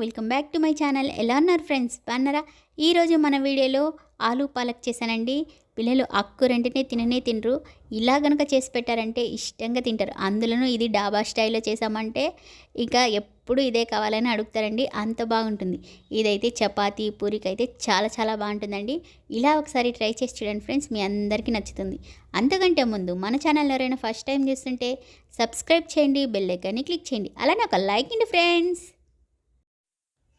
Welcome back to my channel. ఎలా ఉన్నారు friends? బాగున్నారా? ఈరోజు మన వీడియోలో ఆలు పాలక్ చేశానండి. పిల్లలు అక్కురంటేనే తిననే తినరు. ఇలా కనుక చేసి పెట్టారంటే ఇష్టంగా తింటారు. అందులోనూ ఇది డాబా స్టైల్లో చేసామంటే ఇంకా ఎప్పుడు ఇదే కావాలని అడుగుతారండి. అంత బాగుంటుంది. ఇదైతే చపాతీ పూరికి అయితే చాలా చాలా బాగుంటుందండి. ఇలా ఒకసారి ట్రై చేసి చూడండి ఫ్రెండ్స్. మీ అందరికీ నచ్చుతుంది. అంతకంటే ముందు మన ఛానల్ ఎవరైనా ఫస్ట్ టైం చూస్తుంటే సబ్స్క్రైబ్ చేయండి బెల్ ఐకాన్ని క్లిక్ చేయండి. అలానే ఒక లైక్ అండి ఫ్రెండ్స్.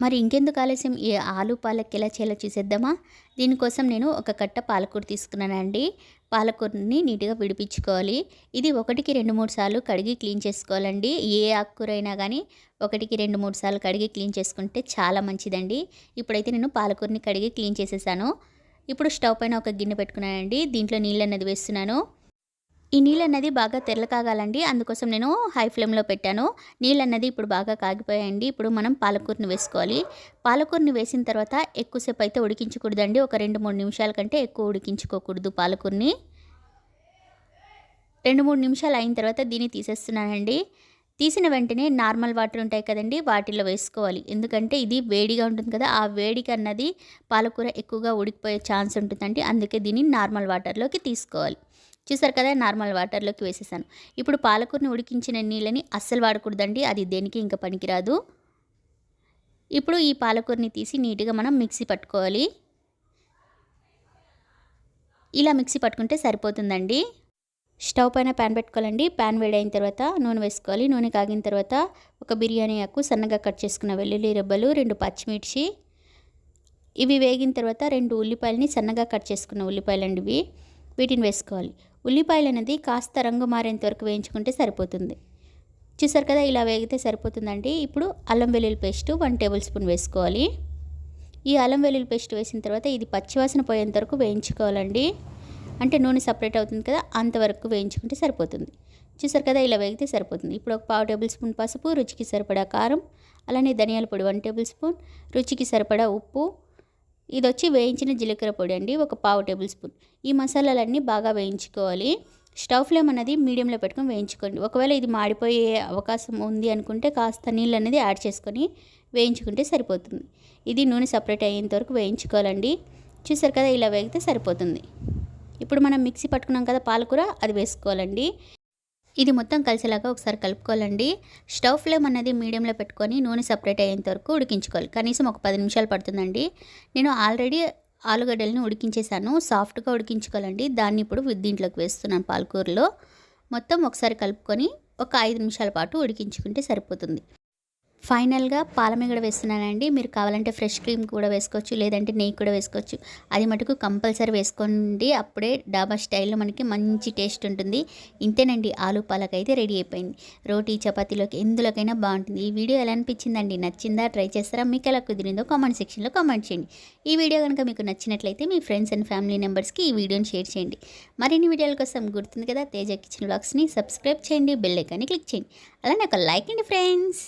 మరి ఇంకెందుకు ఆలస్యం? ఈ ఆలు పాలక్ ఎలా చేయాలో చూసేద్దామా? దీనికోసం నేను ఒక కట్ట పాలకూర తీసుకున్నానండి. పాలకూరని నీట్గా విడిపించుకోవాలి. ఇది ఒకటికి రెండు మూడు సార్లు కడిగి క్లీన్ చేసుకోవాలండి. ఏ ఆకుకూర అయినా కానీ ఒకటికి రెండు మూడు సార్లు కడిగి క్లీన్ చేసుకుంటే చాలా మంచిదండి. ఇప్పుడైతే నేను పాలకూరని కడిగి క్లీన్ చేసేసాను. ఇప్పుడు స్టవ్ పైన ఒక గిన్నె పెట్టుకున్నానండి. దీంట్లో నీళ్ళు అన్నది వేస్తున్నాను. ఈ నీళ్ళు అన్నది బాగా తెరల కాగాలండి అందుకోసం నేను హై ఫ్లేమ్లో పెట్టాను. నీళ్ళు అన్నది ఇప్పుడు బాగా కాగిపోయాయండి. ఇప్పుడు మనం పాలకూరని వేసుకోవాలి. పాలకూరని వేసిన తర్వాత ఎక్కువసేపు అయితే ఉడికించకూడదండి. ఒక రెండు మూడు నిమిషాల కంటే ఎక్కువ ఉడికించుకోకూడదు పాలకూరని. రెండు మూడు నిమిషాలు అయిన తర్వాత దీన్ని తీసేస్తున్నానండి. తీసిన వెంటనే నార్మల్ వాటర్ ఉంటాయి కదండి వాటిల్లో వేసుకోవాలి. ఎందుకంటే ఇది వేడిగా ఉంటుంది కదా ఆ వేడికి అన్నది పాలకూర ఎక్కువగా ఉడికిపోయే ఛాన్స్ ఉంటుందండి. అందుకే దీన్ని నార్మల్ వాటర్లోకి తీసుకోవాలి. చూసారు కదా నార్మల్ వాటర్లోకి వేసేసాను. ఇప్పుడు పాలకూరని ఉడికించిన నీళ్ళని అస్సలు వాడకూడదండి. అది దేనికి ఇంకా పనికిరాదు. ఇప్పుడు ఈ పాలకూరని తీసి నీట్గా మనం మిక్సీ పట్టుకోవాలి. ఇలా మిక్సీ పట్టుకుంటే సరిపోతుందండి. స్టవ్ పైన ప్యాన్ పెట్టుకోవాలండి. ప్యాన్ వేడైన తర్వాత నూనె వేసుకోవాలి. నూనె కాగిన తర్వాత ఒక బిర్యానీ ఆకు సన్నగా కట్ చేసుకున్న వెల్లుల్లి రెబ్బలు రెండు పచ్చిమిర్చి. ఇవి వేగిన తర్వాత రెండు ఉల్లిపాయలని సన్నగా కట్ చేసుకున్న ఉల్లిపాయలండి ఇవి. వీటిని వేసుకోవాలి. ఉల్లిపాయలు అనేది కాస్త రంగు మారేంత వరకు వేయించుకుంటే సరిపోతుంది. చూసారు కదా ఇలా వేగితే సరిపోతుందండి. ఇప్పుడు అల్లం వెల్లుల్లి పేస్ట్ వన్ టేబుల్ స్పూన్ వేసుకోవాలి. ఈ అల్లం వెల్లుల్లి పేస్ట్ వేసిన తర్వాత ఇది పచ్చివాసన పోయేంత వరకు వేయించుకోవాలండి. అంటే నూనె సపరేట్ అవుతుంది కదా అంతవరకు వేయించుకుంటే సరిపోతుంది. చూసారు కదా ఇలా వేగితే సరిపోతుంది. ఇప్పుడు ఒక పావు టేబుల్ స్పూన్ పసుపు రుచికి సరిపడా కారం అలానే ధనియాల పొడి వన్ టేబుల్ స్పూన్ రుచికి సరిపడా ఉప్పు ఇది వచ్చి వేయించిన జీలకర్ర పొడి అండి ఒక పావు టేబుల్ స్పూన్. ఈ మసాలాలన్నీ బాగా వేయించుకోవాలి. స్టవ్ ఫ్లేమ్ అనేది మీడియంలో పెట్టుకొని వేయించుకోండి. ఒకవేళ ఇది మాడిపోయే అవకాశం ఉంది అనుకుంటే కాస్త నీళ్ళు అనేది యాడ్ చేసుకొని వేయించుకుంటే సరిపోతుంది. ఇది నూనె సపరేట్ అయ్యేంత వరకు వేయించుకోవాలండి. చూసారు కదా ఇలా వేగితే సరిపోతుంది. ఇప్పుడు మనం మిక్సీ పట్టుకున్నాం కదా పాలకూర అది వేసుకోవాలండి. ఇది మొత్తం కలిసేలాగా ఒకసారి కలుపుకోవాలండి. స్టవ్ ఫ్లేమ్ అనేది మీడియంలో పెట్టుకొని నూనె సపరేట్ అయ్యేంత వరకు ఉడికించుకోవాలి. కనీసం ఒక పది నిమిషాలు పడుతుందండి. నేను ఆల్రెడీ ఆలుగడ్డలను ఉడికించేసాను. సాఫ్ట్గా ఉడికించుకోవాలండి. దాన్ని ఇప్పుడు దీంట్లోకి వేస్తున్నాను పాలకూరలో. మొత్తం ఒకసారి కలుపుకొని ఒక ఐదు నిమిషాల పాటు ఉడికించుకుంటే సరిపోతుంది. ఫైనల్గా పాలమిగడ వేస్తున్నానండి. మీరు కావాలంటే ఫ్రెష్ క్రీమ్ కూడా వేసుకోవచ్చు లేదంటే నెయ్యి కూడా వేసుకోవచ్చు. అది మటుకు కంపల్సరీ వేసుకోండి. అప్పుడే డాబా స్టైల్లో మనకి మంచి టేస్ట్ ఉంటుంది. ఇంతేనండి ఆలు పాలక్ అయితే రెడీ అయిపోయింది. రోటీ చపాతీలోకి ఎందులోకైనా బాగుంటుంది. ఈ వీడియో ఎలా అనిపించిందండి? నచ్చిందా? ట్రై చేస్తారా? మీకు ఎలా కుదిరిందో కామెంట్ సెక్షన్లో కామెంట్ చేయండి. ఈ వీడియో కనుక మీకు నచ్చినట్లయితే మీ ఫ్రెండ్స్ అండ్ ఫ్యామిలీ మెంబర్స్కి ఈ వీడియోని షేర్ చేయండి. మరిన్ని వీడియోల కోసం గుర్తుంది కదా తేజ కిచెన్ బ్లాగ్స్ని సబ్స్క్రైబ్ చేయండి బెల్ ఐకాన్ని క్లిక్ చేయండి. అలానే ఒక లైక్ అండి ఫ్రెండ్స్.